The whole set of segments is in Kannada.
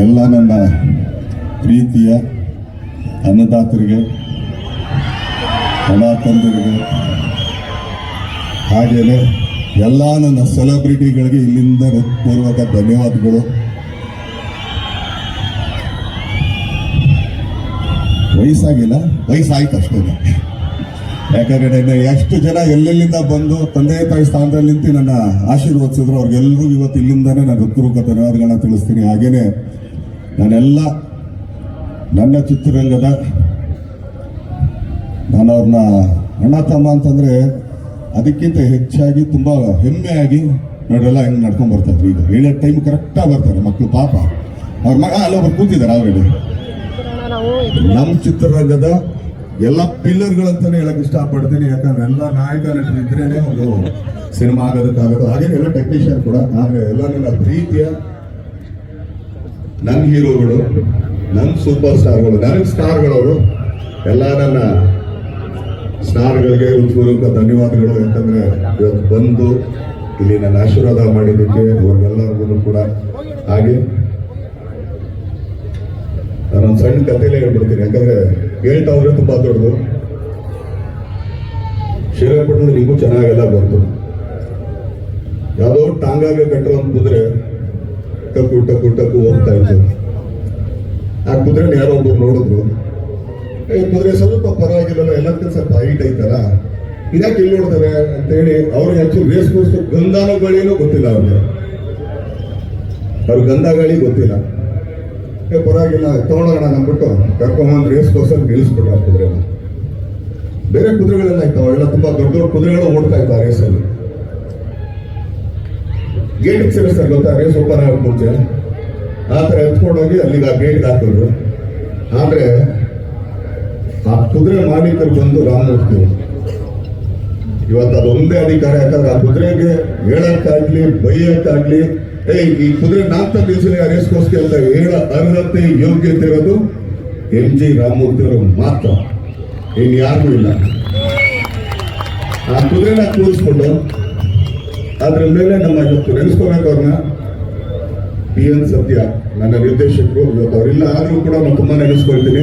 ಎಲ್ಲ ನನ್ನ ಪ್ರೀತಿಯ ಅನ್ನದಾತರಿಗೆ ಹಣ ಹಾಗೆಯೇ ಎಲ್ಲ ನನ್ನ ಸೆಲೆಬ್ರಿಟಿಗಳಿಗೆ ಇಲ್ಲಿಂದ ಹೃತ್ಪೂರ್ವಕ ಧನ್ಯವಾದಗಳು. ವಯಸ್ಸಾಗಿಲ್ಲ, ವಯಸ್ಸಾಯ್ತು ಅಷ್ಟೇ. ಯಾಕಂದ್ರೆ ಎಷ್ಟು ಜನ ಎಲ್ಲೆಲ್ಲಿಂದ ಬಂದು ತಂದೆ ತಾಯಿ ಸ್ಥಾನದಲ್ಲಿ ನಿಂತು ನನ್ನ ಆಶೀರ್ವದಿಸಿದ್ರು ಅವ್ರಿಗೆಲ್ಲರೂ ಇವತ್ತು ಇಲ್ಲಿಂದಾನೆ ನಾನು ಹೃತ್ಪೂರ್ವಕ ಧನ್ಯವಾದಗಳನ್ನ ತಿಳಿಸ್ತೀನಿ. ಹಾಗೇನೆ ನಾನೆಲ್ಲ ನನ್ನ ಚಿತ್ರರಂಗದ ನಾನು ಅವ್ರನ್ನ ಅಣ್ಣ ತಮ್ಮ ಅಂತಂದ್ರೆ ಅದಕ್ಕಿಂತ ಹೆಚ್ಚಾಗಿ ತುಂಬ ಹೆಮ್ಮೆಯಾಗಿ ನೋಡ್ರೆಲ್ಲ ಹೆಂಗ್ ನಡ್ಕೊಂಡ್ ಈಗ ಹೇಳೋ ಟೈಮ್ ಕರೆಕ್ಟಾಗಿ ಬರ್ತಾರೆ ಮಕ್ಕಳು ಪಾಪ. ಅವ್ರ ಮಗ ಅಲ್ಲೊಬ್ರು ಕೂತಿದ್ದಾರೆ ಆಲ್ರೆಡಿ ನಮ್ಮ ಚಿತ್ರರಂಗದ ಎಲ್ಲ ಪಿಲ್ಲರ್ಗಳಂತಾನೆ ಹೇಳಕ್ ಇಷ್ಟಪಡ್ತೀನಿ. ಯಾಕಂದ್ರೆ ಎಲ್ಲ ನಾಯಕ ಒಂದು ಸಿನಿಮಾ ಆಗೋದಕ್ಕಾಗೋದು ಹಾಗೆ ಎಲ್ಲ ಟೆಕ್ನಿಷಿಯನ್ ಕೂಡ. ಆದರೆ ಎಲ್ಲ ಪ್ರೀತಿಯ ನನ್ನ ಹೀರೋಗಳು ನನ್ನ ಸೂಪರ್ ಸ್ಟಾರ್ಗಳು ನನಗೆ ಸ್ಟಾರ್ಗಳವರು, ಎಲ್ಲ ನನ್ನ ಸ್ಟಾರ್ಗಳಿಗೆ ಹೃತ್ಪೂರ್ವಕ ಧನ್ಯವಾದಗಳು. ಯಾಕಂದ್ರೆ ಇವತ್ತು ಬಂದು ಇಲ್ಲಿ ನನ್ನ ಆಶೀರ್ವಾದ ಮಾಡಿದ್ದಕ್ಕೆ ಅವ್ರಿಗೆಲ್ಲರಿಗೂ ಕೂಡ ಹಾಗೆ. ನಾನೊಂದು ಸಣ್ಣ ಕಥೆಲೇ ಹೇಳ್ಬಿಡ್ತೀನಿ. ಯಾಕಂದ್ರೆ ಹೇಳ್ತಾ ಹೋದ್ರೆ ತುಂಬಾ ದೊಡ್ಡದು. ಶ್ರೀರಂಗಪಟ್ಟಣ ನಿಮಗೂ ಚೆನ್ನಾಗೆಲ್ಲ ಬಂತು. ಯಾವುದೋ ಟಾಂಗಾಗೆ ಕಟ್ಟಿರೋ ಒಂದು ಕುದುರೆ ಟಕ್ಕು ಟಕ್ಕು ಟಕ್ಕು ಹೋಗ್ತಾ ಇತ್ತು ಆ ಕುದುರೆನ ಯಾರೋ ಒಬ್ರು ನೋಡಿದ್ರು. ಏ, ಕುದುರೆ ಸ್ವಲ್ಪ ಪರವಾಗಿಲ್ಲ ಎಲ್ಲ ಸ್ವಲ್ಪ ಹೈಟ್ ಐತಲ್ಲ. ಇದಕ್ಕೆ ಇಲ್ಲಿ ನೋಡ್ತಾರೆ ಅಂತೇಳಿ ಅವ್ರಿಗೆ ಹೆಚ್ಚು ರೇಸ್ ಕೋರ್ಸ್ ಗಂಧಾನ ಗಾಳಿನೂ ಗೊತ್ತಿಲ್ಲ ಅವ್ರಿಗೆ. ಅವ್ರ ಗಂಧ ಗಾಳಿ ಗೊತ್ತಿಲ್ಲ. ಏ, ಪರವಾಗಿಲ್ಲ ತಗೊಳ್ಳೋಣ ಅಂದ್ಬಿಟ್ಟು ಕರ್ಕೊಂಬಂದು ರೇಸ್ ಕೋಸಲ್ಲಿ ನಿಲ್ಲಿಸ್ಬಿಟ್ಟು ಆ ಕುದುರೆನ. ಬೇರೆ ಕುದುರೆಗಳೆಲ್ಲ ಇತ್ತು ಅವೆಲ್ಲ ತುಂಬಾ ದೊಡ್ಡ ದೊಡ್ಡ ಕುದುರೆಗಳು ಓಡ್ತಾ ಇದ್ದಾವೆ ರೇಸಲ್ಲಿ ಗೇಟಿಗೆ ಸೇರಿಸ್ತಾರೆ ಗೊತ್ತಾ ರೇಸ್ ಓಪನ್ ಆಗೋಕೆ ಮುಂಚೆ ಆ ಥರ ಎತ್ಕೊಂಡೋಗಿ ಅಲ್ಲಿಗೆ ಆ ಗೇಟ್ ಹಾಕೋದು ಆದ್ರೆ, ಆ ಕುದುರೆ ಮಾಲೀಕರು ಬಂದು ರಾಮಮೂರ್ತಿ. ಇವತ್ತು ಅದೊಂದೇ ಅಧಿಕಾರ, ಯಾಕಂದ್ರೆ ಆ ಕುದುರೆಗೆ ಹೇಳಕ್ಕಾಗ್ಲಿ, ಬೈಯಕ್ಕಾಗ್ಲಿ ಏ ಈ ಕುದುರೆ ನಾಲ್ಕ ದಿವಸ ರೇಸ್ಗೋಸ್ಕರ ಅಂತ ಹೇಳ ಅರ್ಹತೆ, ಯೋಗ್ಯತೆ ಇರೋದು ಎಂ ಜಿ ರಾಮಮೂರ್ತಿ ಅವರು ಮಾತ್ರ. ಇನ್ಯಾರಿಗೂ ಇಲ್ಲ. ಆ ಕುದುರೆನ ಕೂರಿಸ್ಕೊಂಡು ಅದ್ರ ಮೇಲೆ ನಮ್ಮ ಇವತ್ತು ನೆನೆಸ್ಕೋಬೇಕು ಅವ್ರನ್ನ ಪಿ ಎನ್ ಸತ್ಯ ನನ್ನ ನಿರ್ದೇಶಕರು, ಇವತ್ತು ಅವರಿಲ್ಲ, ಆದರೂ ಕೂಡ ನಾನು ತುಂಬ ನೆನೆಸ್ಕೊಳ್ತೀನಿ.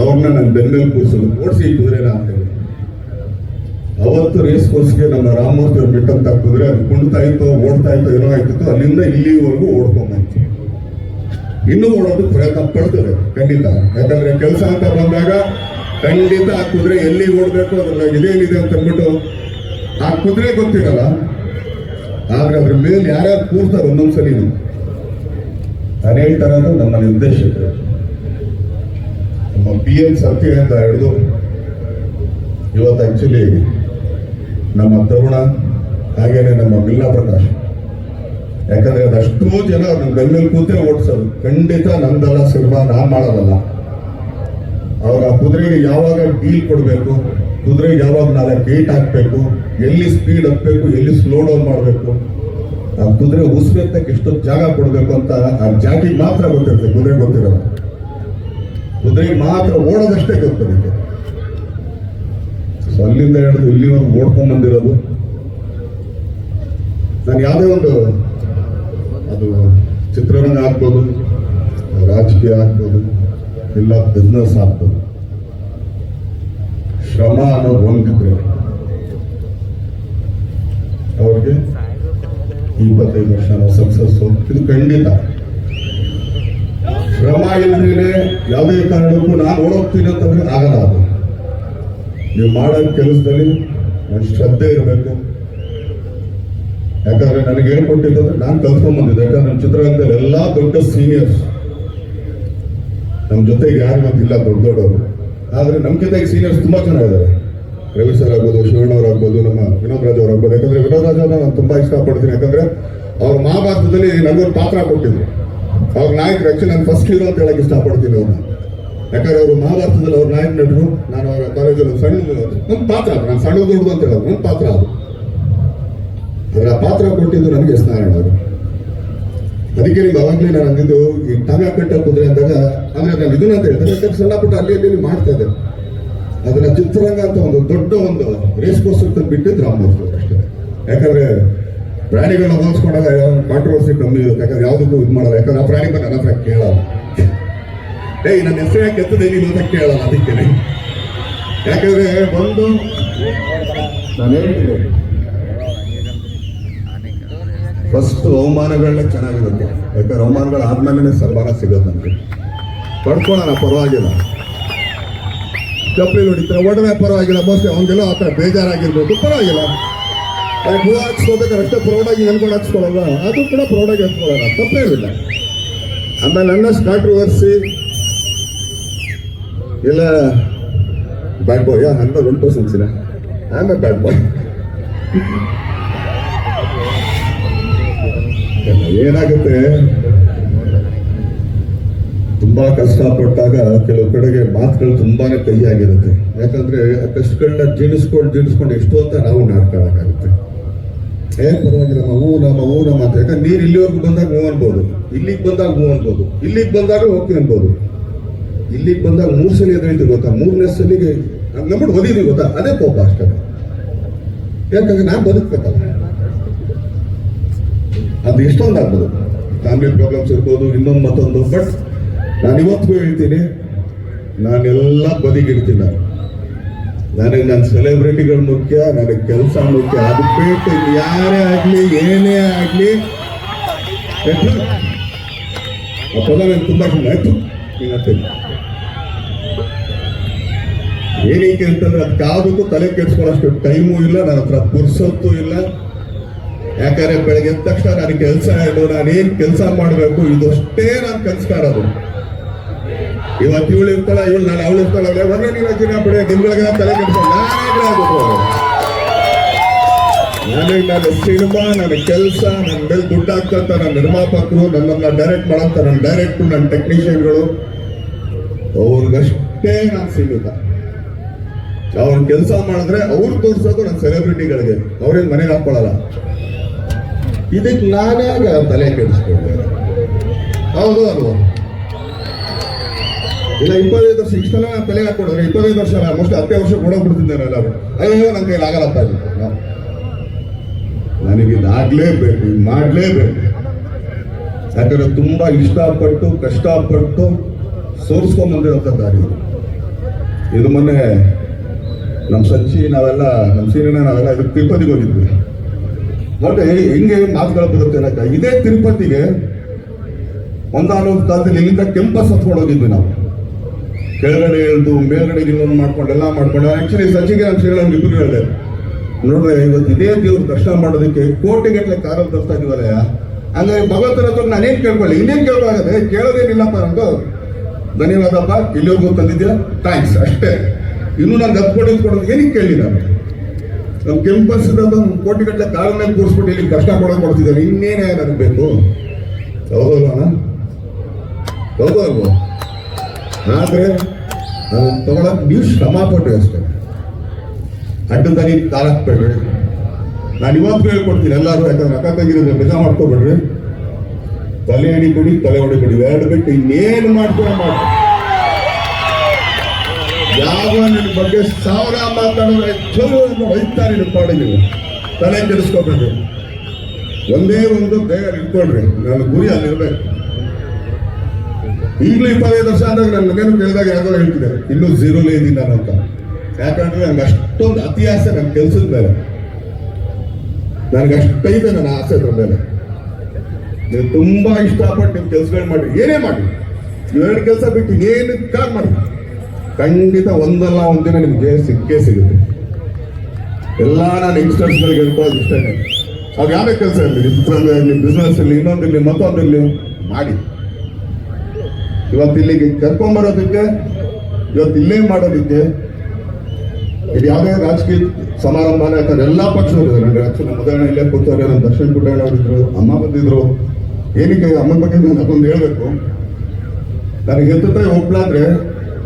ಅವ್ರನ್ನ ನನ್ನ ಬೆನ್ಮೇಲೆ ಕೂರಿಸಲು ಓಡಿಸಿ ಕುದುರೆನ ಅಂತ ಹೇಳಿ. ಅವತ್ತು ರೇಸ್ ಕೋರ್ಸ್ಗೆ ನಮ್ಮ ರಾಮಮೂರ್ತಿ ಬಿಟ್ಟಂತ ಕುದುರೆ, ಅದು ಕುಣ್ತಾ ಇತ್ತು, ಓಡ್ತಾ ಇತ್ತು, ಏನೋ ಆಯ್ತಿತ್ತು ಅಲ್ಲಿಂದ ಇಲ್ಲಿವರೆಗೂ ಓಡ್ಕೊಂಬಂತು. ಇನ್ನೂ ಓಡೋದಕ್ಕೆ ಪ್ರಯತ್ನ ಪಡ್ತದೆ ಖಂಡಿತ. ಯಾಕಂದ್ರೆ ಕೆಲಸ ಅಂತ ಬಂದಾಗ ಖಂಡಿತ ಆ ಕುದುರೆ ಎಲ್ಲಿ ಓಡಬೇಕು ಅದ್ರಲ್ಲಿ ಇದೇನಿದೆ ಅಂತ ಅಂದ್ಬಿಟ್ಟು ಆ ಕುದುರೆ ಗೊತ್ತಿರಲ್ಲ, ಆದ್ರೆ ಅದ್ರ ಮೇಲೆ ಯಾರ್ಯಾರು ಕೂರ್ತಾರೆ ಒಂದೊಂದ್ಸಲಿ ನಾನು ಹೇಳ್ತಾರೆ ಅಂದ್ರೆ ನಮ್ಮ ನಿರ್ದೇಶಕರು. ನಮ್ಮ ಪಿ ಎನ್ ಅಂತ ಹಿಡಿದು ಇವತ್ತು ಆಕ್ಚುಲಿ ನಮ್ಮ ತರುಣ, ಹಾಗೇನೆ ನಮ್ಮ ಬಿಲ್ಲಾ ಪ್ರಕಾಶ್. ಯಾಕಂದ್ರೆ ಅದಷ್ಟೋ ಜನ ನಮ್ಮ ಬೆನ್ನಲ್ಲಿ ಕೂತೇ ಓಡಿಸೋದು ಖಂಡಿತ ನಂದಲ್ಲ ಸಿನಿಮಾ ನಾನು ಮಾಡೋದಲ್ಲ. ಅವ್ರ ಆ ಕುದುರೆಗೆ ಯಾವಾಗ ಡೀಲ್ ಕೊಡಬೇಕು? ಕುದುರೆಗೆ ಯಾವಾಗ ನಾಳೆ ಗೇಟ್ ಹಾಕ್ಬೇಕು, ಎಲ್ಲಿ ಸ್ಪೀಡ್ ಹಾಕ್ಬೇಕು, ಎಲ್ಲಿ ಸ್ಲೋ ಡೌನ್ ಮಾಡಬೇಕು? ಆ ಕುದುರೆ ಉಸಿರೆತ್ತಕ್ಕೆ ಎಷ್ಟೊತ್ತು ಜಾಗ ಕೊಡಬೇಕು ಅಂತ ಆ ಜಾತಿಗೆ ಮಾತ್ರ ಗೊತ್ತಿರುತ್ತೆ, ಕುದುರೆ ಗೊತ್ತಿರೋದು ಕುದುರೆಗೆ ಮಾತ್ರ ಓಡೋದಷ್ಟೇ ಗೊತ್ತಿರುತ್ತೆ ಸೊ ಅಲ್ಲಿಂದ ಹಿಡಿದು ಇಲ್ಲಿವರೆಗೂ ಓಡ್ಕೊಂಡ್ ಬಂದಿರೋದು ನಾನು ಯಾವುದೇ ಒಂದು ಅದು ಚಿತ್ರರಂಗ ಆಗ್ಬೋದು, ರಾಜಕೀಯ ಆಗ್ಬೋದು, ಇಲ್ಲ ಬಿಸ್ನೆಸ್ ಆಗ್ಬೋದು. ಶ್ರಮ ಅನ್ನೋದು ಹೊಂದಿದ್ರೆ ಅವ್ರಿಗೆ ಇಪ್ಪತ್ತೈದು ವರ್ಷ ನಾವು ಸಕ್ಸಸ್ ಇದು ಖಂಡಿತ. ಶ್ರಮ ಇಲ್ದೇನೆ ಯಾವುದೇ ಕಾರಣಕ್ಕೂ ನಾನು ಓಡೋಗ್ತೀನಿ ಅಂತಂದ್ರೆ ಆಗಲ್ಲ ಅದು. ನೀವು ಮಾಡೋ ಕೆಲಸದಲ್ಲಿ ನನ್ನ ಶ್ರದ್ಧೆ ಇರಬೇಕು. ಯಾಕಂದ್ರೆ ನನಗೆ ಹೇಳ್ಕೊಟ್ಟಿದ್ದಂದ್ರೆ ನಾನು ಕಲ್ತ್ಕೊಂಡ್ ಬಂದಿದ್ದೆ. ಯಾಕಂದ್ರೆ ನಮ್ಮ ಚಿತ್ರರಂಗದಲ್ಲಿ ಎಲ್ಲ ದೊಡ್ಡ ಸೀನಿಯರ್ಸ್ ನಮ್ಮ ಜೊತೆಗೆ ಯಾರು ಗೊತ್ತಿಲ್ಲ ದೊಡ್ಡ ದೊಡ್ಡವರು ಆದ್ರೆ ನಮ್ಮ ಈ ಸೀನಿಯರ್ಸ್ ತುಂಬಾ ಜನ ಇದ್ದಾರೆ ರವಿ ಸರ್ ಆಗ್ಬೋದು, ಶಿವಣ್ಣ ಅವ್ರು ಆಗ್ಬೋದು, ನಮ್ಮ ವಿನೋದ್ ರಾಜ್ ಅವ್ರು ಆಗ್ಬೋದು. ಯಾಕಂದ್ರೆ ವಿನೋದ್ ರಾಜ್ ಅವ್ರನ್ನ ನಾನು ತುಂಬಾ ಇಷ್ಟಪಡ್ತೀನಿ. ಯಾಕಂದ್ರೆ ಅವ್ರ ಮಹಾಭಾರತದಲ್ಲಿ ನನಗೊಂದು ಪಾತ್ರ ಕೊಟ್ಟಿದ್ರು. ಅವ್ರ ನಾಯಕ ಆಕ್ಚುಲಿ ನಾನು ಫಸ್ಟ್ ಹೀರೋ ಅಂತ ಹೇಳಕ್ ಇಷ್ಟಪಡ್ತೀನಿ ಅವ್ರನ್ನ ಯಾಕಂದ್ರೆ ಅವರು ಮಹಾಭಾರತದಲ್ಲಿ ಅವ್ರ ನಾಯಕ ನಟರು. ನಾನು ಅವರ ಕಾಲೇಜಲ್ಲಿ ಸಣ್ಣ ಒಂದು ಪಾತ್ರ ಅದು. ನಾನು ಸಣ್ಣ ದೊಡ್ಡದು ಅಂತ ಹೇಳೋದು. ಒಂದು ಪಾತ್ರ ಅದು. ಅದರ ಪಾತ್ರ ಕೊಟ್ಟಿದ್ದು ನನಗೆ ಸ್ನಾರಾಯಣ ಅವರು. ಅದಕ್ಕೆ ನಿಮ್ಗೆ ಅವಾಗಲೇ ನಾನು ಅಂದಿದ್ದು, ಈ ಟಾಂಗ ಕಟ್ಟ ಕುದುರೆ ಅಂದಾಗ, ಅಂದ್ರೆ ನಾನು ಇದನ್ನ ಅಂತ ಹೇಳ್ತಾರೆ ಸಣ್ಣ ಪುಟ್ಟ ಅಲ್ಲಿ ಅಲ್ಲಿ ಮಾಡ್ತಾ ಇದ್ದೆ ಅದನ್ನ ಚಿತ್ರರಂಗ ಅಂತ ಒಂದು ದೊಡ್ಡ ಒಂದು ರೇಸ್ ಕೋರ್ಸ್ ಅಂತ ಬಿಟ್ಟಿದ್ದು ರಾಮಮೂರ್ತಿ ಅವರು ಅಷ್ಟೇ. ಯಾಕಂದ್ರೆ ಪ್ರಾಣಿಗಳನ್ನ ಹೋಲಿಸ್ಕೊಂಡಾಗ ಕಾಂಟ್ರವರ್ಸಿ ಕಮ್ಮಿ ಇರುತ್ತೆ, ಯಾಕಂದ್ರೆ ಯಾವುದಕ್ಕೂ ಇದು ಮಾಡಲ್ಲ. ಯಾಕಂದ್ರೆ ಆ ಪ್ರಾಣಿ ಬಂದ ನನ್ನ ಹತ್ರ ಕೇಳಲ್ಲ. ಏಯ್, ನನ್ನ ಹೆಸರು ಯಾಕೆ ಎತ್ತದೆ ನೀನು ಅಂತ ಕೇಳಲ್ಲ ಅದಕ್ಕೆ. ಯಾಕಂದ್ರೆ ಒಂದು ನಾನು ಫಸ್ಟ್ ಅವಮಾನಗಳನ್ನ ಚೆನ್ನಾಗಿರುತ್ತೆ. ಯಾಕಂದ್ರೆ ಅವಮಾನಗಳು ಆದ್ಮೇಲೆ ಸನ್ಮಾನ ಸಿಗುತ್ತೆ ನಮಗೆ ಪಡ್ಕೊಳ್ಳೋಣ ಪರವಾಗಿಲ್ಲ. ಚಪ್ಪಲಿ ಹೊಡಿತಾರೆ ಒಡವೆ ಪರವಾಗಿಲ್ಲ ಮೋಸ್ಟ್ಲಿ ಅವನಿಗೆಲ್ಲ ಆ ಥರ ಬೇಜಾರಾಗಿರ್ಬೋದು, ಪರವಾಗಿಲ್ಲ. ಯಾಕೆ ಹೂ ಹಾಕ್ಸ್ಕೋಬೇಕಾದ್ರೆ ಅಷ್ಟೇ ಪ್ರೌಡಾಗಿ ನೆನ್ಕೊಂಡು ಹಾಕ್ಸ್ಕೊಳ್ಳಲ್ಲ ಅದು ಕೂಡ ಪ್ರೌಡಾಗಿ ಕಪ್ಪೆ ತಪ್ಪೇನಿಲ್ಲ ಆಮೇಲೆ ನನ್ನ ಕಾಂಟ್ರವರ್ಸಿ ಇಲ್ಲ ಬ್ಯಾಡ್ ಬಾಯ್ ಹಂಡ್ರೆಡ್ ಒನ್ ಪರ್ಸೆಂಟ್ಸಿನ ಆಮೇಲೆ ಬ್ಯಾಡ್ ಬಾಯ್ ಏನಾಗುತ್ತೆ? ತುಂಬಾ ಕಷ್ಟಪಟ್ಟಾಗ ಕೆಲವು ಕಡೆಗೆ ಮಾತುಗಳು ತುಂಬಾನೇ ಕೈಯಾಗಿರುತ್ತೆ ಯಾಕಂದ್ರೆ ಆ ಕಷ್ಟಗಳನ್ನ ಜೀರ್ಣಿಸ್ಕೊಂಡು ಜೀರ್ಣಿಸ್ಕೊಂಡು ಎಷ್ಟು ಅಂತ ನಾವು ನಾಡ್ಕೊಳಕ್ಕಾಗುತ್ತೆ ಏನ್ ಪರವಾಗಿಲ್ಲ, ನಮ್ಮ ಹೂ ನಮ್ಮ ಹೂ ನಮ್ಮ ಅಂತ ಯಾಕಂದ್ರೆ ನೀರು ಇಲ್ಲಿವರೆಗೂ ಬಂದಾಗ ಹೂ ಅನ್ಬೋದು. ಇಲ್ಲಿಗೆ ಬಂದಾಗ ಹೂ ಅನ್ಬೋದು. ಇಲ್ಲಿಗೆ ಬಂದಾಗ ಹೋಗ್ತೀವಿ ಅನ್ಬೋದು. ಇಲ್ಲಿಗೆ ಬಂದಾಗ ಮೂರು ಸಲ ಎದುರೈತಿ ಗೊತ್ತಾ? ಮೂರನೇ ಸಲಿಗೆ ನಮ್ಮನ್ನು ಒದೀನಿ ಗೊತ್ತಾ? ಅದೇ ಕೋಪ ಅಷ್ಟೇ. ಯಾಕಂದ್ರೆ ನಾನು ಬದುಕ್ಬೇಕಲ್ಲ. ಅದು ಎಷ್ಟೊಂದು ಆಗ್ಬೋದು ಫ್ಯಾಮಿಲಿ ಪ್ರಾಬ್ಲಮ್ಸ್ ಇರ್ಬೋದು ಇನ್ನೊಂದು ಮತ್ತೊಂದು ಬಟ್ ನಾನು ಇವತ್ತಿಗೂ ಹೇಳ್ತೀನಿ, ನಾನೆಲ್ಲ ಬದಿಗಿಡ್ತೀನಿ. ನಾನು ನನಗೆ ನನ್ನ ಸೆಲೆಬ್ರಿಟಿಗಳು ಮುಖ್ಯ, ನನಗೆ ಕೆಲಸ ಮುಖ್ಯ, ಅದು ಬಿಟ್ಟು ಯಾರೇ ಆಗಲಿ, ಏನೇ ಆಗಲಿ. ಆ ನನಗೆ ತುಂಬ ಆಯ್ತು ನೀನು ಏನಕ್ಕೆ ಅಂತಂದ್ರೆ ಅದು ಯಾವುದಕ್ಕೂ ತಲೆ ಕೆಡ್ಸ್ಕೊಳ್ಳೋಷ್ಟು ಟೈಮು ಇಲ್ಲ, ನನ್ನ ಹತ್ರ ಪುರ್ಸೊತ್ತು ಇಲ್ಲ. ಯಾಕಂದ್ರೆ ಬೆಳಗ್ಗೆ ಎದ್ದ ತಕ್ಷಣ ನಾನು ಕೆಲಸ ಹೇಳು ನಾನೇನ್ ಕೆಲಸ ಮಾಡಬೇಕು, ಇದಷ್ಟೇ ನಾನು ಇರೋದು ಇವತ್ತು ಇವಳು ಇರ್ತಾಳ, ಇವಳು ನಾನು ಅವಳು ಇರ್ತಾಳೆ ಒಳ್ಳೆ ನೀನು ಹಚ್ಚಿನ ಬಿಡಿ, ನಿಮ್ಗಳಿಗೆ ನಾನು ತಲೆ ಕೆಡಿಸ ನಾನೇ ನನಗೆ ನನ್ನ ಸಿನಿಮಾ ನನ್ನ ಕೆಲಸ ನನ್ನ ಮೇಲೆ ದುಡ್ಡು ಹಾಕ್ತಂತ ನನ್ನ ನಿರ್ಮಾಪಕರು, ನನ್ನನ್ನು ಡೈರೆಕ್ಟ್ ಮಾಡಂತ ನನ್ನ ಡೈರೆಕ್ಟ್ ನನ್ನ ಟೆಕ್ನಿಷಿಯನ್ಗಳು ಅವ್ರಿಗಷ್ಟೇ ನಾನು ಸೀಮಿತ. ಅವ್ರ ಕೆಲಸ ಮಾಡಿದ್ರೆ ಅವ್ರು ತೋರ್ಸೋದು ನನ್ನ ಸೆಲೆಬ್ರಿಟಿಗಳಿಗೆ ಅವ್ರೇನು ಮನೆಗೆ ಹಾಕೊಳ್ಳಲ್ಲ ಇದಕ್ಕೆ ನಾನೇ ಆಗ ತಲೆ ಕೆಡಿಸ್ಕೊಂಡೆ. ಹೌದು ಅಲ್ವಾ? ಇಲ್ಲ, ಇಪ್ಪತ್ತೈದು ವರ್ಷ ಇಷ್ಟೆಲ್ಲ ನಾನು ತಲೆ ಹಾಕೊಂಡ್ರೆ ಇಪ್ಪತ್ತೈದು ವರ್ಷ ಮೋಸ್ಟ್ ಹತ್ತೇ ವರ್ಷ ಕೊಡೋಗ್ಬಿಡ್ತಿದ್ದೇನೆ ಎಲ್ಲರೂ. ಅಯ್ಯೋ ನನ್ನ ಕೈಲಿ ಆಗಲ್ಲಪ್ಪ ನನಗೆ ಇದಾಗ್ಲೇಬೇಕು, ಇದು ಮಾಡಲೇಬೇಕು. ಯಾಕಂದ್ರೆ ತುಂಬ ಇಷ್ಟಪಟ್ಟು, ಕಷ್ಟಪಟ್ಟು ಸೋರಿಸ್ಕೊಂಡ್ ಬಂದಿರೋಂಥ ದಾರಿ ಇದು. ಇದು ಮೊನ್ನೆ ನಮ್ಮ ಸಂಚಿ ನಾವೆಲ್ಲ, ನಮ್ಮ ಸೀನಿನ ನಾವೆಲ್ಲ ಇದಕ್ಕೆ ತಿರುಪತಿಗೆ ಹೋಗಿದ್ವಿ. ಮತ್ತೆ ಹೆಂಗೆ ಮಾತುಗಳು ಬರುತ್ತೆ ಅನ್ನಕ ಇದೇ ತಿರುಪತಿಗೆ ಒಂದಾನೊಂದು ಕಾಲದಲ್ಲಿ ಇಲ್ಲಿಂದ ಕೆಂಪಸ್ ಹತ್ಕೊಂಡು ಹೋಗಿದ್ವಿ ನಾವು. ಕೆಳಗಡೆ ಇಳಿದು, ಮೇಲ್ಗಡೆ ಇನ್ನೊಂದು ಮಾಡ್ಕೊಂಡು, ಎಲ್ಲ ಮಾಡ್ಕೊಂಡು ಆಕ್ಚುಲಿ ಸಚಿಗೆ ಅಂತ ಹೇಳಿ ನಮ್ಗೆ ಇಬ್ಬರು ಹೇಳಿದೆ ನೋಡ್ರೆ ಇವತ್ತು ಇದೇ ದೇವ್ರ ದರ್ಶನ ಮಾಡೋದಕ್ಕೆ ಕೋಟಿಗಟ್ಟಲೆ ಕಾರಲ್ಲಿ ತರ್ತಾ ಇದೀವಲ್ಲ ಹಂಗಾಗಿ ಭಗವಂತನ ಹತ್ರ ನಾನೇನ್ ಕೇಳ್ಕೊಳ್ಳಿ, ಇನ್ನೇನು ಕೇಳಬಾರದೆ ಕೇಳೋದೇನಿಲ್ಲಪ್ಪ ನಂದು. ಧನ್ಯವಾದಪ್ಪ, ಇಲ್ಲಿವರೆಗೂ ತಂದಿದ್ದೀಯ? ಥ್ಯಾಂಕ್ಸ್ ಅಷ್ಟೇ. ಇನ್ನು ನಾನು ಗಪ್ಕೊಂಡು ಇಸ್ಕೊಡೋದು ಏನಕ್ಕೆ ಕೇಳಿ ನಾನು ನಮ್ಮ ಒಂದು ಕೋಟಿಗಟ್ಟಲೆ ಗಟ್ಟಲೆ ಕಾರನ್ನ ಕೂರಿಸ್ಬಿಟ್ಟು ಇಲ್ಲಿ ಕಷ್ಟ ಕೊಡೋದು ಕೊಡ್ತಿದ್ದಾರೆ. ಇನ್ನೇನೇ ನನಗೆ ಬೇಕು? ಹೌದಲ್ವಾ ಹೌದಲ್ವ ಆದರೆ ನಾನು ತಗೊಳಕ್ ನೀವು ಶ್ರಮ ಪಟ್ಟು ಅಷ್ಟೇ. ಅಡ್ಡದ ನೀವು ಕಾಲ ನಾನು ಇವತ್ತು ಹೇಳ್ಕೊಡ್ತೀನಿ ಎಲ್ಲರೂ, ಯಾಕಂದ್ರೆ ಅಕ್ಕ ತಂಗಿರೋದ್ರೆ ನಿಜ ಮಾಡ್ಕೊಬೇಡ್ರಿ. ತಲೆ ಹಿಡಿಬಿಡಿ ತಲೆ ಹೊಡಿಬಿಡಿ ಎರಡು ಬಿಟ್ಟು ಇನ್ನೇನು ಮಾಡ್ತೀರ ಮಾಡಿ ಯಾವ ನಿನ್ನ ಬಗ್ಗೆ ಸಾವಿರ ಮಾತಾಡಿದ್ರೆ ಚಲೋ ಅಂತ ನಿನ್ನ ಪಾಡಿ ನೀವು. ತಲೆ ಕೆಡಿಸ್ಕೋಬೇಕು ಒಂದೇ ಒಂದು ಬೇಗ ಇಟ್ಕೊಳ್ರಿ ನನ್ನ ಗುರಿ ಅಲ್ಲಿರ್ಬೇಕು. ಈಗಲೂ ಇಪ್ಪತ್ತೈದು ವರ್ಷ ಆದಾಗ ನನ್ನ ಮಗನ ಕೇಳಿದಾಗ ಯಾರೋ ಹೇಳ್ತಿದ್ದಾರೆ ಇನ್ನೂ ಝೀರೋಲೇ ಇದ್ದೀನಿ ನಾನು ಅಂತ. ಯಾಕಂದ್ರೆ ನಂಗೆ ಅಷ್ಟೊಂದು ಅತಿ ಆಸೆ ನನ್ನ ಕೆಲಸದ ಮೇಲೆ. ನನಗೆ ಅಷ್ಟೈತೆ ನನ್ನ ಆಸೆ ಅದ್ರ ಮೇಲೆ. ನೀವು ತುಂಬಾ ಇಷ್ಟಪಟ್ಟು ನಿಮ್ಮ ಕೆಲಸಗಳು ಮಾಡಿ ಏನೇ ಮಾಡಿ ಇವೆರಡು ಕೆಲಸ ಬಿಟ್ಟು ಏನು ಕಾಲ್ ಮಾಡಿ ಖಂಡಿತ ಒಂದಲ್ಲ ಒಂದಿನ ನಿಮ್ಗೆ ಸಿಕ್ಕೇ ಸಿಗುತ್ತೆ. ಎಲ್ಲ ನಾನು ಯಂಗ್ಸ್ಟರ್ಸ್ಗಳಿಗೆ ಹೇಳ್ಕೊಳ್ಳೋದು ಇಷ್ಟೇ ಅವ್ರು ಯಾವ್ದೇ ಕೆಲಸ ಇರಲಿ. ನಿಮ್ಮ ಬಿಸ್ನೆಸ್ ಇರಲಿ ಇನ್ನೊಂದಿರಲಿ ಮತ್ತೊಂದಿರಲಿ ಮಾಡಿ. ಇವತ್ತು ಇಲ್ಲಿಗೆ ಕರ್ಕೊಂಬರೋದಕ್ಕೆ ಇವತ್ತು ಇಲ್ಲೇ ಮಾಡೋದಕ್ಕೆ, ಇದು ಯಾವುದೇ ರಾಜಕೀಯ ಸಮಾರಂಭನೇ ಯಾಕಂದ್ರೆ ಎಲ್ಲ ಪಕ್ಷದವರು ಇದ್ದಾರೆ. ಆಕ್ಚುಲಿ ಉದಾಹರಣೆ ಇಲ್ಲೇ ಕೂತವ್ರೆ, ನಮ್ಮ ದರ್ಶನ್ ಪುಟ್ಟಣ್ಣ ಅವರಿದ್ರು ಅಮ್ಮ ಬಂದಿದ್ರು. ಏನಕ್ಕೆ ಅಮ್ಮನ ಬಗ್ಗೆ ನಾನು ಅದೊಂದು ಹೇಳಬೇಕು. ನನಗೆ ಹೆತ್ತ ಒಬ್ಳಾದ್ರೆ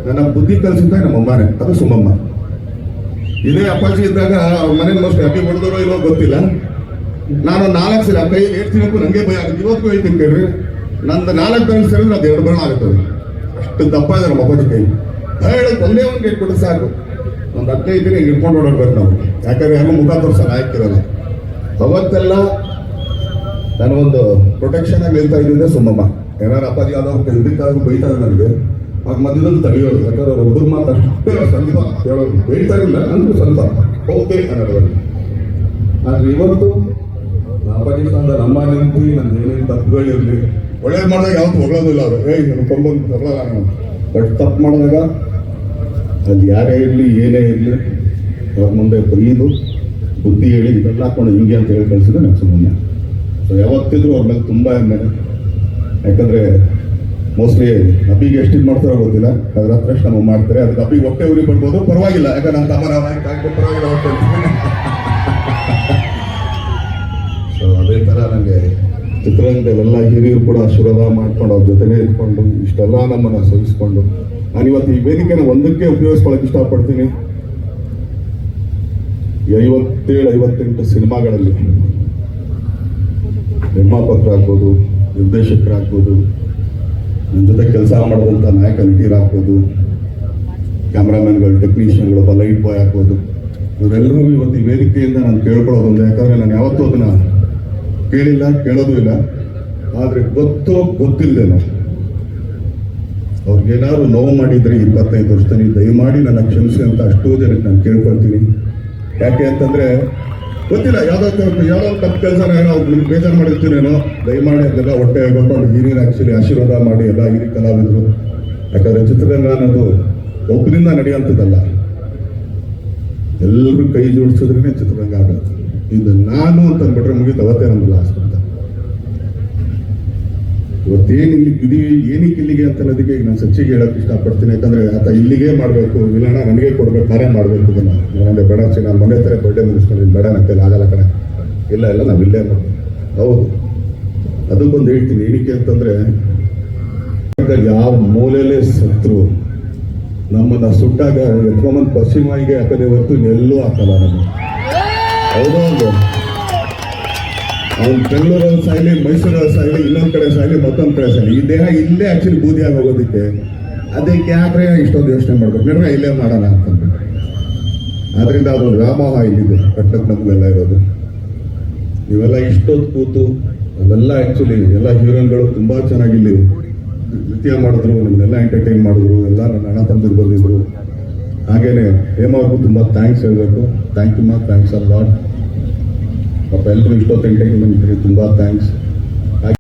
ನನ್ನ ಬುದ್ಧಿ ಕಲಿಸುತ್ತೆ ನಮ್ಮ ಅಮ್ಮನೇ ಅದು ಸುಮ್ಮಮ್ಮ ಇದೇ ಅಪ್ಪಾಜಿ ಇದ್ದಾಗ ಅವ್ರ ಮನೆ ಮೋಸ್ಟ್ ಅಕ್ಕಿ ಹೊಡೆದರೋ ಇರೋ ಗೊತ್ತಿಲ್ಲ. ನಾನು ನಾಲ್ಕು ಸಲ ಕೈ ಹೇಳ್ತೀನಕ್ಕೂ ನನಗೆ ಭಯ ಆಗುತ್ತೆ. ಇವತ್ತು ಹೇಳ್ತೀನಿ ಕೇಳ್ರಿ. ನಂದು ನಾಲ್ಕು ಬೆರಳು ಸೇರಿದ್ರೆ ಅದು ಎರಡು ಬರಣ ಆಗುತ್ತೆ. ಅಷ್ಟು ದಪ್ಪ ಇದೆ ನಮ್ಮ ಅಪ್ಪಾಜಿ ಕೈ. ಹೇಳಿ, ಒಂದೇ ಒಂದು ಇಟ್ಬಿಟ್ಟು ಸಾಕು. ಒಂದು ಹದಿನೈದು ದಿನ ಹಿಡ್ಕೊಂಡು ಓಡಾಡ್ಬೇಕು ನಾವು ಯಾಕಂದ್ರೆ ಯಾರು ಮುಖ ತೋರಿಸಲ್ಲ, ಹಾಕಿರಲ್ಲ. ಅವತ್ತೆಲ್ಲ ನನಗೊಂದು ಪ್ರೊಟೆಕ್ಷನ್ ಆಗಿ ಹೇಳ್ತಾ ಇದ್ದಿದ್ದೆ ಸುಮ್ಮಮ್ಮ ಏನಾರು ಅಪ್ಪಾಜಿ ಯಾವ್ದಾದ್ರು ಇದಕ್ಕಾಗಿ ಬೈತಾರೆ ನನಗೆ. ಆಗ ಮಧ್ಯದಲ್ಲಿ ತಡೆಯೋರು, ಯಾಕಂದ್ರೆ ಅವ್ರು ಒಬ್ಬರು ಮಾತು ಅಷ್ಟೇ ಸ್ವಲ್ಪ, ಹೇಳೋರು. ಹೇಳ್ತಾ ಇರಲಿಲ್ಲ, ಅಂದ್ರೆ ಸ್ವಲ್ಪ. ಓಕೆ ಅನ್ನೋದು ಆದ್ರೆ ಇವತ್ತು ಅಪ್ಪಾಜಿ ನಮ್ಮ ನಿಂತು ನನ್ನ ಏನೇನು ತಪ್ಪುಗಳಿರಲಿ ಒಳ್ಳೇದು ಮಾಡಿದಾಗ ಯಾವತ್ತು ಹೊಗಳೋದಿಲ್ಲ ಅವರು. ಏಯ್, ನನ್ನ ಕೊಂಬಂದು ಹೊಗಳಲ್ಲ ನಾನು. ಬಟ್ ತಪ್ಪು ಮಾಡಿದಾಗ ಅದು ಯಾರೇ ಇರಲಿ, ಏನೇ ಇರಲಿ, ಅವ್ರ ಮುಂದೆ ಬೈದು ಬುದ್ಧಿ ಹೇಳಿ ಇದೆಲ್ಲ ಹಾಕೊಂಡು ಹಿಂಗೆ ಅಂತ ಹೇಳಿ ಕಳಿಸಿದ್ರೆ ನಾನು ಸುಮ್ಮನೆ. ಸೊ ಯಾವತ್ತಿದ್ರು ಅವ್ರ ಮೇಲೆ ತುಂಬ ಹೆಮ್ಮೆ. ಯಾಕಂದರೆ ಮೋಸ್ಟ್ಲಿ ಅಪ್ಪಿಗೆ ಎಷ್ಟು ಇದು ಮಾಡ್ತಾರೋ ಗೊತ್ತಿಲ್ಲ. ಅದ್ರ ಹತ್ರ ನಮಗೆ ಮಾಡ್ತಾರೆ. ಅದಕ್ಕೆ ಅಪ್ಪಿಗೆ ಹೊಟ್ಟೆ ಉರಿ ಬರ್ಬೋದು. ಪರವಾಗಿಲ್ಲ. ಯಾಕಂದ್ರೆ ನಮ್ಮ ತಮ್ಮ ನಾವು ಪರವಾಗಿಲ್ಲ ಸೊ ಅದೇ ಥರ ನನಗೆ ಚಿತ್ರರಂಗದಲ್ಲೆಲ್ಲ ಹಿರಿಯರು ಕೂಡ ಆಶೀರ್ವಾದ ಮಾಡ್ಕೊಂಡು ಅವ್ರ ಜೊತೆನೇ ಇಟ್ಕೊಂಡು ಇಷ್ಟೆಲ್ಲ ನಮ್ಮನ್ನು ಸಹಿಸ್ಕೊಂಡು ನಾನು ಇವತ್ತು ಈ ವೇದಿಕೆನ ಒಂದಕ್ಕೆ ಉಪಯೋಗಿಸ್ಕೊಳಕ್ಕೆ ಇಷ್ಟಪಡ್ತೀನಿ. ಐವತ್ತೇಳು, ಐವತ್ತೆಂಟು ಸಿನಿಮಾಗಳಲ್ಲಿ. ನಿರ್ಮಾಪಕರಾಗ್ಬೋದು, ನಿರ್ದೇಶಕರಾಗ್ಬೋದು ನನ್ನ ಜೊತೆ ಕೆಲಸ ಮಾಡಿದಂಥ ನಾಯಕ ನಟಿಯರಾಗ್ಬೋದು ಕ್ಯಾಮ್ರಾಮನ್ಗಳು ಟೆಕ್ನಿಷಿಯನ್ಗಳು ಲೈಟ್ ಬಾಯ್ ಆಗ್ಬೋದು. ಇವರೆಲ್ಲರೂ ಇವತ್ತು ಈ ವೇದಿಕೆಯಿಂದ ನಾನು ಕೇಳ್ಕೊಳ್ಳೋದೊಂದು ಯಾಕಂದರೆ ನಾನು ಯಾವತ್ತೂ ಅದನ್ನು ಕೇಳಿಲ್ಲ, ಕೇಳೋದು ಇಲ್ಲ. ಆದರೆ ಗೊತ್ತೋ ಗೊತ್ತಿಲ್ಲದೇನೋ ಅವ್ರಿಗೇನಾದ್ರು ನೋವು ಮಾಡಿದ್ರೆ ಇಪ್ಪತ್ತೈದು ವರ್ಷದಲ್ಲಿ ದಯಮಾಡಿ ನನ್ನ ಕ್ಷಮಿಸಿ ಅಂತ ಅಷ್ಟೋ ಜನಕ್ಕೆ ನಾನು ಕೇಳ್ಕೊಳ್ತೀನಿ. ಯಾಕೆ ಅಂತಂದ್ರೆ ಗೊತ್ತಿಲ್ಲ, ಯಾವ್ದೋ ಯಾವ್ದೋ ತಪ್ಪು ಕೆಲಸ ಬೇಜಾರು ಮಾಡಿರ್ತೀನೇನೋ ದಯಮಾಡಿ ಅದೆಲ್ಲ ಹೊಟ್ಟೆ ಗೊತ್ಕೊಂಡು ಹಿರಿಯರು ಆಕ್ಚುಲಿ ಆಶೀರ್ವಾದ ಮಾಡಿ, ಎಲ್ಲ ಹಿರಿಯ ಕಲಾವಿದರು. ಯಾಕಂದ್ರೆ ಚಿತ್ರರಂಗ ಅನ್ನೋದು ಒಬ್ಬರಿಂದ ನಡೆಯುವಂಥದ್ದಲ್ಲ ಎಲ್ಲರೂ ಕೈ ಜೋಡಿಸಿದ್ರೇ ಚಿತ್ರರಂಗ ಆಗುತ್ತೆ ಇದು ನಾನು ಅಂತ ಅಂದ್ಬಿಟ್ರೆ ಅವತ್ತೇ ನಮ್ಗೆ ಲಾಸ್ಟ್ ಇವತ್ತೇನು ಇಲ್ಲಿ ಇದೀವಿ ಏನಕ್ಕೆ ಇಲ್ಲಿಗೆ ಅಂತ ಅನ್ನೋದಕ್ಕೆ ನಾನು ಸಚ್ಚಿಗೆ ಹೇಳಕ್ ಇಷ್ಟಪಡ್ತೀನಿ. ಯಾಕಂದ್ರೆ ಆತ ಇಲ್ಲಿಗೆ ಮಾಡಬೇಕು ಇಲ್ಲಣ್ಣ ನನಗೆ ಕೊಡ್ಬೇಕು ನಾನೇ ಮಾಡಬೇಕು ಇದನ್ನ. ನನಗೆ ಬೇಡ ಚಿ ನಾನು ಮನೆ ಹತ್ರ ಬರ್ಡೇ ಮುಗಿಸ್ಕೊಂಡು ಬೇಡ ನನ್ನ ಆಗಲ್ಲ ಕಡೆ ಇಲ್ಲ ಇಲ್ಲ ನಾವು ಇಲ್ಲೇ ಹೌದು. ಅದಕ್ಕೊಂದು ಹೇಳ್ತೀನಿ, ಏನಕ್ಕೆ ಅಂತಂದ್ರೆ ಯಾವ ಮೂಲೆಯಲ್ಲೇ ಸತ್ರು, ನಮ್ಮನ್ನ ಸುಟ್ಟಾಗ ಎತ್ಕೊಂಬಂದು ಪಶ್ಚಿಮಾಯಿಗೆ ಹಾಕದೆ ಹೊತ್ತು ಎಲ್ಲೂ ಹಾಕಲ್ಲ ನಮಗೆ. ಹೌದೌದು ಹೌದು ಅವ್ನು ಬೆಂಗಳೂರಲ್ಲಿ ಸಾಯ್ಲಿ, ಮೈಸೂರಲ್ಲಿ ಸಾಯ್ಲಿ, ಇನ್ನೊಂದು ಕಡೆ ಸಾಯ್ಲಿ, ಮತ್ತೊಂದು ಕಡೆ ಸಾಯ್ಲಿ. ಈ ದೇಹ ಇಲ್ಲೇ ಆಕ್ಚುಲಿ ಬೂದಿ ಆಗಿ ಹೋಗೋದಕ್ಕೆ. ಅದಕ್ಕೆ ಯಾಕ್ರೆ ಇಷ್ಟೊಂದು ಯೋಚನೆ ಮಾಡ್ಬೇಕು. ನಿರ್ಣಯ ಇಲ್ಲೇ ಮಾಡೋಣ ಅಂತಂದ್ರೆ. ಆದ್ರಿಂದ ಅದು ವ್ಯಾಮೋಹ ಇಲ್ಲಿದೆ. ಕಟ್ಟಕ್ಕೆ ನಮಗೆಲ್ಲ ಇರೋದು. ಇವೆಲ್ಲ ಇಷ್ಟೊತ್ತು ಕೂತು ಅವೆಲ್ಲ ಆಕ್ಚುಲಿ ಎಲ್ಲ ಹೀರೋಯಿನ್ಗಳು ತುಂಬಾ ಚೆನ್ನಾಗಿ ಇಲ್ಲಿ ನೃತ್ಯ ಮಾಡಿದ್ರು ನಮ್ಮನ್ನೆಲ್ಲ ಎಂಟರ್ಟೈನ್ ಮಾಡಿದ್ರು, ಎಲ್ಲ ನನ್ನ ಅಣ್ಣ ತಂದಿರು ಬಂದಿದ್ರು ಹಾಗೇನೆ ಹೇಮಾವ್ರಿಗೂ ತುಂಬಾ ಥ್ಯಾಂಕ್ಸ್ ಹೇಳಬೇಕು. ಥ್ಯಾಂಕ್ ಯು ಮಾ ಥ್ಯಾಂಕ್ಸ್ ಅ ಲಾಟ್ ಪಾಪ ಎಲ್ಲರೂ ಇಷ್ಟೊತ್ತು ಎಂಟರ್ಟೈನ್ಮೆಂಟ್ ತುಂಬ ಥ್ಯಾಂಕ್ಸ್